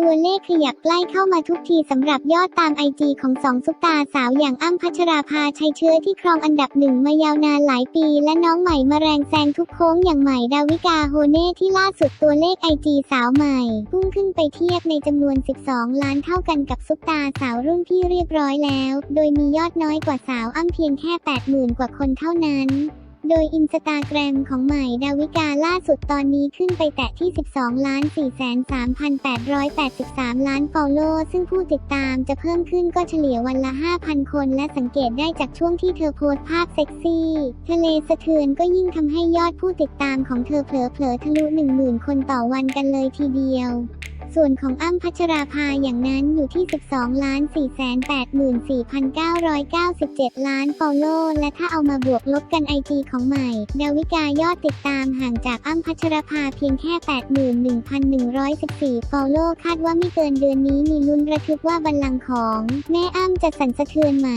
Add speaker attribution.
Speaker 1: ตัวเลขขยับใกล้เข้ามาทุกทีสำหรับยอดตามไอจีของสองซุปตาสาวอย่างอ้ำพัชราภาชัยเชื้อที่ครองอันดับหนึ่งมายาวนานหลายปี และน้องใหม่มาแรงแซงทุกโค้งอย่างใหม่ดาวิกาโฮเน่ที่ล่าสุดตัวเลขไอจีสาวใหม่ พุ่งขึ้นไปเทียบในจำนวน 12 ล้านเท่ากันกับซุปตาสาวรุ่นพี่เรียบร้อยแล้ว โดยมียอดน้อยกว่าสาวอ้ำเพียงแค่ 80,000 กว่าคนเท่านั้น โดยอินสตาแกรมของใหม่ดาวิกาล่าสุดตอนนี้ขึ้นไปแตะที่ 12 ล้าน 4,3,883 ล้านฟอลโล่ซึ่งผู้ติดตามจะเพิ่มขึ้นก็เฉลี่ยวันละ 5,000 คน และสังเกตได้จากช่วงที่เธอโพสภาพเซ็กซี่ ทะเลสะเทือนก็ยิ่งทำให้ยอดผู้ติดตามของเธอเผลอๆทะลุ 10,000 คนต่อวันกันเลยทีเดียว ส่วนของอ้ำพัชราภาอย่างนั้นอยู่ที่ 12ล้าน484,997 ล้านฟอลโล่และถ้าเอามาบวกลบกันไอจีของใหม่ ดาวิกายอดติดตามห่างจากอ้ำพัชราภาเพียงแค่ 81,114 ฟอลโล่คาดว่าไม่เกินเดือนนี้มีลุ้นระทึกว่าบัลลังก์ของ แม่อ้ำจะสั่นสะเทือนไหม